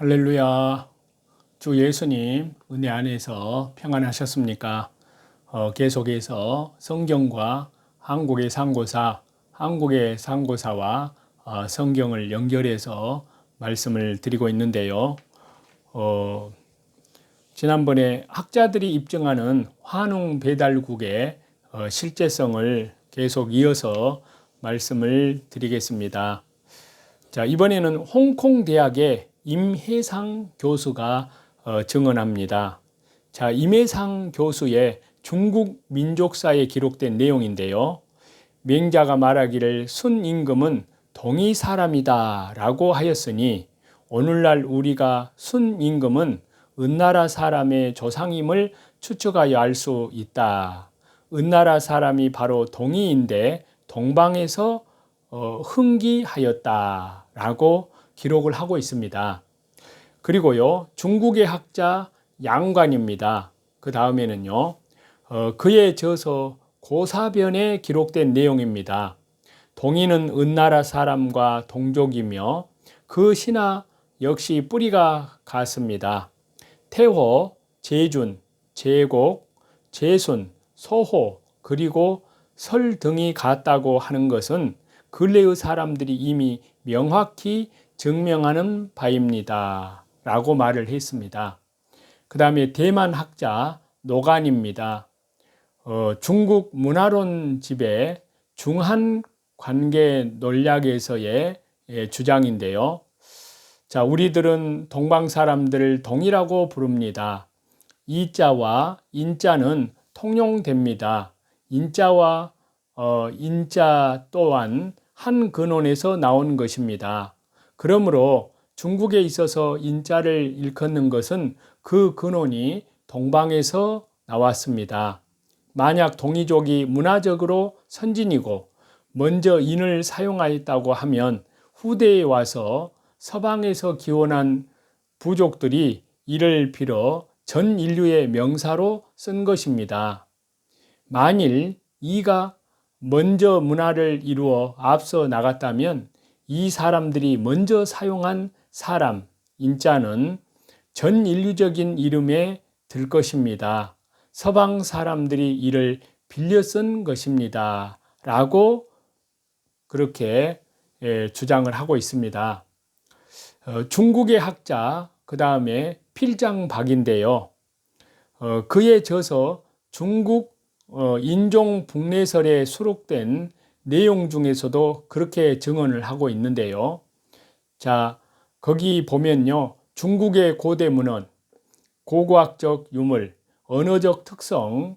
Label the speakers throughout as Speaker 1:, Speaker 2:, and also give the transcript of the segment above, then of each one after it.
Speaker 1: 할렐루야. 주 예수님 은혜 안에서 평안하셨습니까? 어, 계속해서 성경과 한국의 상고사, 한국의 상고사와 어, 성경을 연결해서 말씀을 드리고 있는데요. 어, 지난번에 학자들이 입증하는 환웅 배달국의 어, 실제성을 계속 이어서 말씀을 드리겠습니다. 자, 이번에는 홍콩 대학의 임혜상 교수가 어, 증언합니다. 자, 임혜상 교수의 중국 민족사에 기록된 내용인데요. 맹자가 말하기를 순임금은 동이 사람이다 라고 하였으니 오늘날 우리가 순임금은 은나라 사람의 조상임을 추측하여 알 수 있다. 은나라 사람이 바로 동이인데 동방에서 어, 흥기하였다 라고 기록을 하고 있습니다. 그리고요, 중국의 학자 양관입니다. 그 다음에는요, 어, 그의 저서 고사변에 기록된 내용입니다. 동인은 은나라 사람과 동족이며 그 신화 역시 뿌리가 같습니다. 태호, 제준, 제곡, 제순, 소호, 그리고 설 등이 같다고 하는 것은 근래의 사람들이 이미 명확히 증명하는 바입니다. 라고 말을 했습니다. 그 다음에 대만 학자 노간입니다. 어, 중국 문화론 집의 중한 관계 논략에서의 예, 주장인데요. 자, 우리들은 동방 사람들을 동이라고 부릅니다. 이자와 인자는 통용됩니다. 인자와 어, 인자 또한 한 근원에서 나온 것입니다. 그러므로 중국에 있어서 인자를 일컫는 것은 그 근원이 동방에서 나왔습니다. 만약 동이족이 문화적으로 선진이고 먼저 인을 사용하였다고 하면 후대에 와서 서방에서 기원한 부족들이 이를 빌어 전 인류의 명사로 쓴 것입니다. 만일 이가 먼저 문화를 이루어 앞서 나갔다면 이 사람들이 먼저 사용한 사람, 인자는 전 인류적인 이름에 들 것입니다. 서방 사람들이 이를 빌려 쓴 것입니다. 라고 그렇게 예, 주장을 하고 있습니다. 어, 중국의 학자, 그 다음에 필장 박인데요. 어, 그의 저서 중국 어, 인종 북내설에 수록된 내용 중에서도 그렇게 증언을 하고 있는데요. 자, 거기 보면요. 중국의 고대 문헌, 고고학적 유물, 언어적 특성,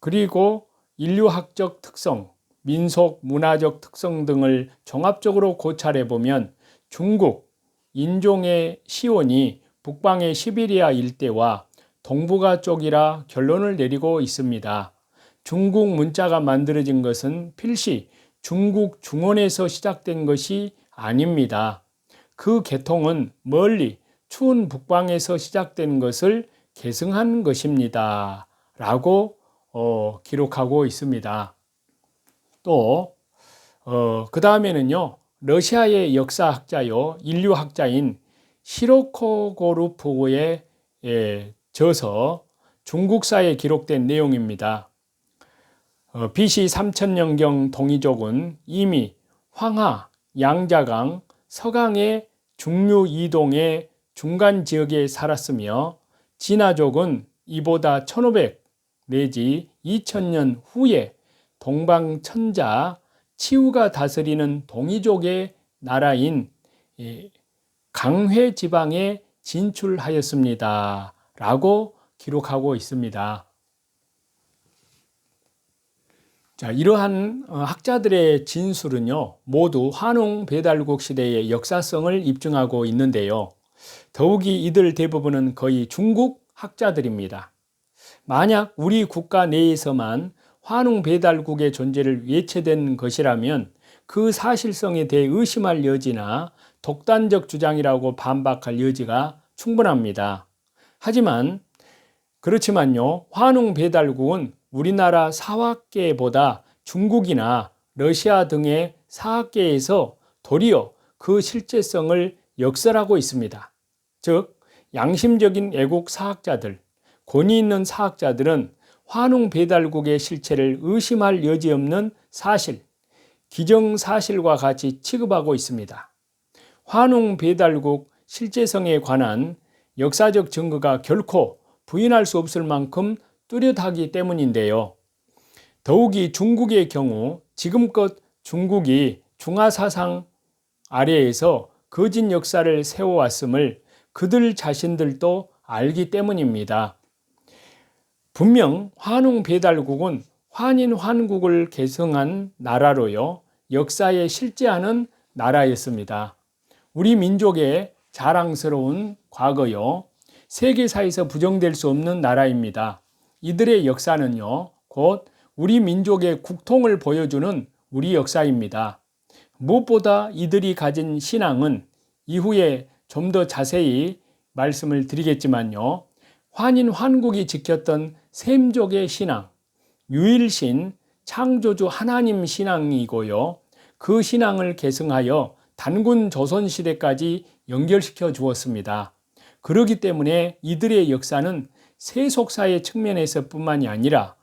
Speaker 1: 그리고 인류학적 특성, 민속 문화적 특성 등을 종합적으로 고찰해 보면 중국 인종의 시원이 북방의 시베리아 일대와 동북아 쪽이라 결론을 내리고 있습니다. 중국 문자가 만들어진 것은 필시 중국 중원에서 시작된 것이 아닙니다. 그 계통은 멀리 추운 북방에서 시작된 것을 계승한 것입니다. 라고 어, 기록하고 있습니다. 또, 어, 그 다음에는요, 러시아의 역사학자요, 인류학자인 시로코고르프의 예, 저서 중국사에 기록된 내용입니다. 어, BC 3000년경 동이족은 이미 황하, 양자강, 서강의 중류 이동의 중간 지역에 살았으며 진화족은 이보다 1500 내지 2000년 후에 동방 천자 치우가 다스리는 동이족의 나라인 강회 지방에 진출하였습니다. 라고 기록하고 있습니다. 자, 이러한 어, 학자들의 진술은요, 모두 환웅 배달국 시대의 역사성을 입증하고 있는데요. 더욱이 이들 대부분은 거의 중국 학자들입니다. 만약 우리 국가 내에서만 환웅 배달국의 존재를 예체된 것이라면 그 사실성에 대해 의심할 여지나 독단적 주장이라고 반박할 여지가 충분합니다. 하지만 그렇지만요, 환웅 배달국은 우리나라 사학계보다 중국이나 러시아 등의 사학계에서 도리어 그 실제성을 역설하고 있습니다. 즉 양심적인 애국 사학자들, 권위 있는 사학자들은 환웅 배달국의 실체를 의심할 여지 없는 사실, 기정사실과 같이 취급하고 있습니다. 환웅 배달국 실제성에 관한 역사적 증거가 결코 부인할 수 없을 만큼 뚜렷하기 때문인데요. 더욱이 중국의 경우 지금껏 중국이 중화 사상 아래에서 거짓 역사를 세워왔음을 그들 자신들도 알기 때문입니다. 분명 환웅 배달국은 환인 환국을 개성한 나라로요. 역사에 실제하는 나라였습니다. 우리 민족의 자랑스러운 과거요. 세계사에서 부정될 수 없는 나라입니다. 이들의 역사는요. 곧 우리 민족의 국통을 보여주는 우리 역사입니다. 무엇보다 이들이 가진 신앙은 이후에 좀 더 자세히 말씀을 드리겠지만요. 환인 환국이 지켰던 샘족의 신앙, 유일신 창조주 하나님 신앙이고요. 그 신앙을 계승하여 단군 조선 시대까지 연결시켜 주었습니다. 그러기 때문에 이들의 역사는 세속사의 측면에서 뿐만이 아니라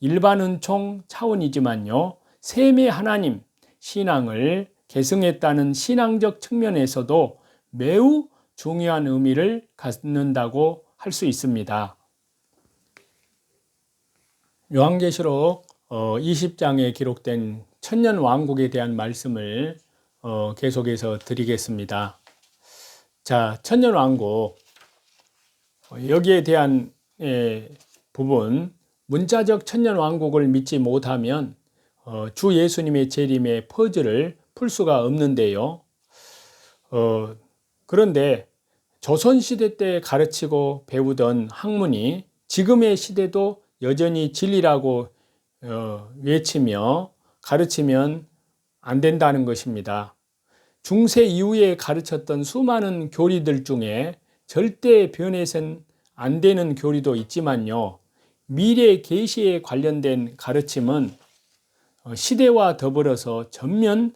Speaker 1: 일반 은총 차원이지만요. 셈의 하나님 신앙을 계승했다는 신앙적 측면에서도 매우 중요한 의미를 갖는다고 할 수 있습니다. 요한계시록 20장에 어, 기록된 천년 왕국에 대한 말씀을 어, 계속해서 드리겠습니다. 자, 천년 왕국 어, 여기에 대한 부분 문자적 천년 왕국을 믿지 못하면 주 예수님의 재림의 퍼즐을 풀 수가 없는데요. 그런데 조선시대 때 가르치고 배우던 학문이 지금의 시대도 여전히 진리라고 어, 외치며 가르치면 안 된다는 것입니다. 중세 이후에 가르쳤던 수많은 교리들 중에 절대 변해선 안 되는 교리도 있지만요. 미래 계시에 관련된 가르침은 어, 시대와 더불어서 전면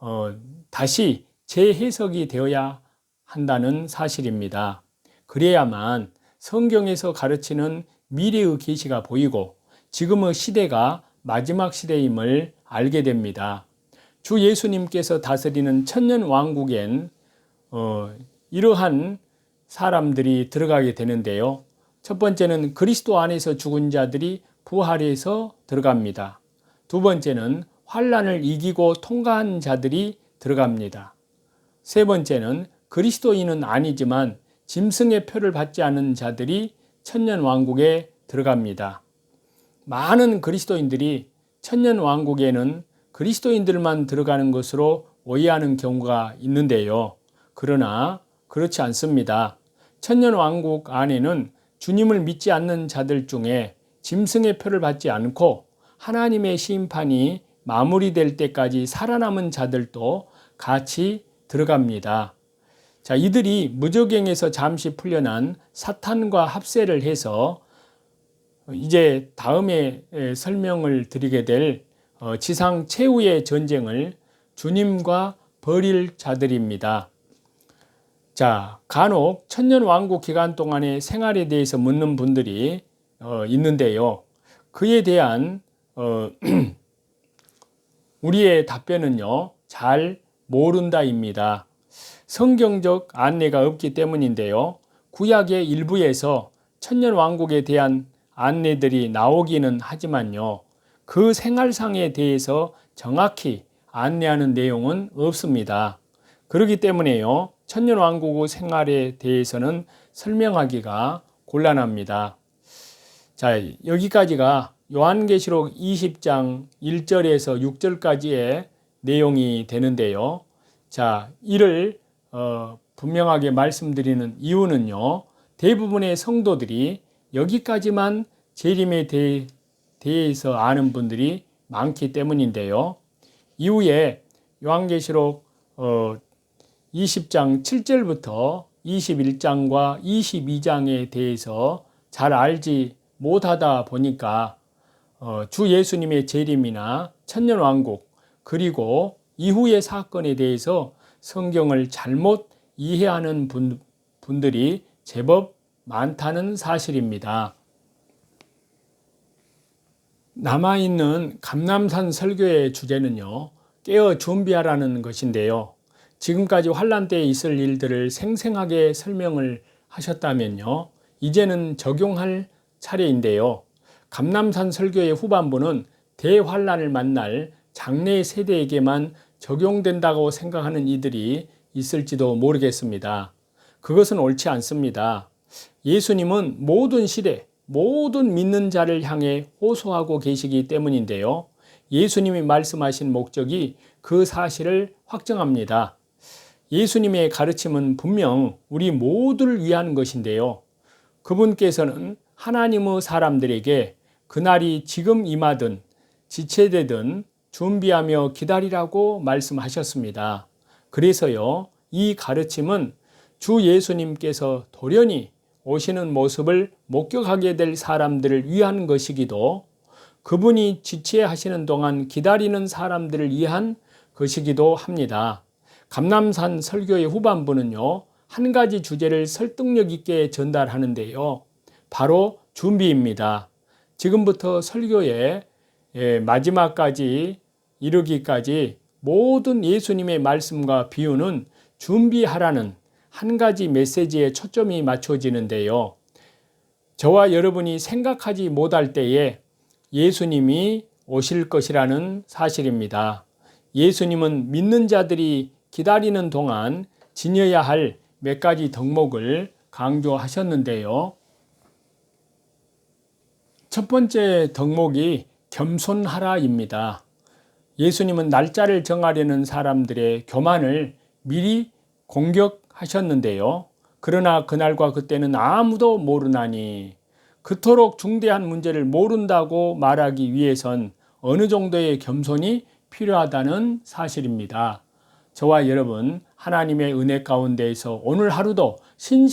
Speaker 1: 어, 다시 재해석이 되어야 한다는 사실입니다. 그래야만 성경에서 가르치는 미래의 계시가 보이고 지금의 시대가 마지막 시대임을 알게 됩니다. 주 예수님께서 다스리는 천년 왕국엔 어, 이러한 사람들이 들어가게 되는데요. 첫 번째는 그리스도 안에서 죽은 자들이 부활해서 들어갑니다. 두 번째는 환란을 이기고 통과한 자들이 들어갑니다. 세 번째는 그리스도인은 아니지만 짐승의 표를 받지 않은 자들이 천년 왕국에 들어갑니다. 많은 그리스도인들이 천년 왕국에는 그리스도인들만 들어가는 것으로 오해하는 경우가 있는데요. 그러나 그렇지 않습니다. 천년 왕국 안에는 주님을 믿지 않는 자들 중에 짐승의 표를 받지 않고 하나님의 심판이 마무리될 때까지 살아남은 자들도 같이 들어갑니다. 자, 이들이 무적행에서 잠시 풀려난 사탄과 합세를 해서 이제 다음에 설명을 드리게 될 어, 지상 최후의 전쟁을 주님과 벌일 자들입니다. 자, 간혹 천년 왕국 기간 동안의 생활에 대해서 묻는 분들이 어, 있는데요. 그에 대한 어, 우리의 답변은요, 잘 모른다입니다. 성경적 안내가 없기 때문인데요. 구약의 일부에서 천년 왕국에 대한 안내들이 나오기는 하지만요. 그 생활상에 대해서 정확히 안내하는 내용은 없습니다. 그렇기 때문에요. 천년 왕국의 생활에 대해서는 설명하기가 곤란합니다. 자, 여기까지가 요한계시록 20장 1절에서 6절까지의 내용이 되는데요. 자, 이를 어, 분명하게 말씀드리는 이유는요. 대부분의 성도들이 여기까지만 재림에 대해, 대해서 아는 분들이 많기 때문인데요. 이후에 요한계시록 어, 20장 7절부터 21장과 22장에 대해서 잘 알지 못하다 보니까 어, 주 예수님의 재림이나 천년왕국 그리고 이후의 사건에 대해서 성경을 잘못 이해하는 분, 분들이 제법 많다는 사실입니다. 남아있는 감남산 설교의 주제는요, 깨어 준비하라는 것인데요. 지금까지 환란 때에 있을 일들을 생생하게 설명을 하셨다면요, 이제는 적용할 차례인데요. 감남산 설교의 후반부는 대환란을 만날 장래 세대에게만 적용된다고 생각하는 이들이 있을지도 모르겠습니다. 그것은 옳지 않습니다. 예수님은 모든 시대, 모든 믿는 자를 향해 호소하고 계시기 때문인데요. 예수님이 말씀하신 목적이 그 사실을 확정합니다. 예수님의 가르침은 분명 우리 모두를 위한 것인데요. 그분께서는 하나님의 사람들에게 그날이 지금 임하든 지체되든 준비하며 기다리라고 말씀하셨습니다. 그래서요, 이 가르침은 주 예수님께서 돌연히 오시는 모습을 목격하게 될 사람들을 위한 것이기도 그분이 지체하시는 동안 기다리는 사람들을 위한 것이기도 합니다. 감남산 설교의 후반부는요, 한 가지 주제를 설득력 있게 전달하는데요. 바로 준비입니다. 지금부터 설교의 예, 마지막까지 이르기까지 모든 예수님의 말씀과 비유는 준비하라는 한 가지 메시지에 초점이 맞춰지는데요. 저와 여러분이 생각하지 못할 때에 예수님이 오실 것이라는 사실입니다. 예수님은 믿는 자들이 기다리는 동안 지녀야 할 몇 가지 덕목을 강조하셨는데요. 첫 번째 덕목이 겸손하라입니다. 예수님은 날짜를 정하려는 사람들의 교만을 미리 공격하셨는데요. 그러나 그날과 그때는 아무도 모르나니 그토록 중대한 문제를 모른다고 말하기 위해선 어느 정도의 겸손이 필요하다는 사실입니다. 저와 여러분, 하나님의 은혜 가운데에서 오늘 하루도 신실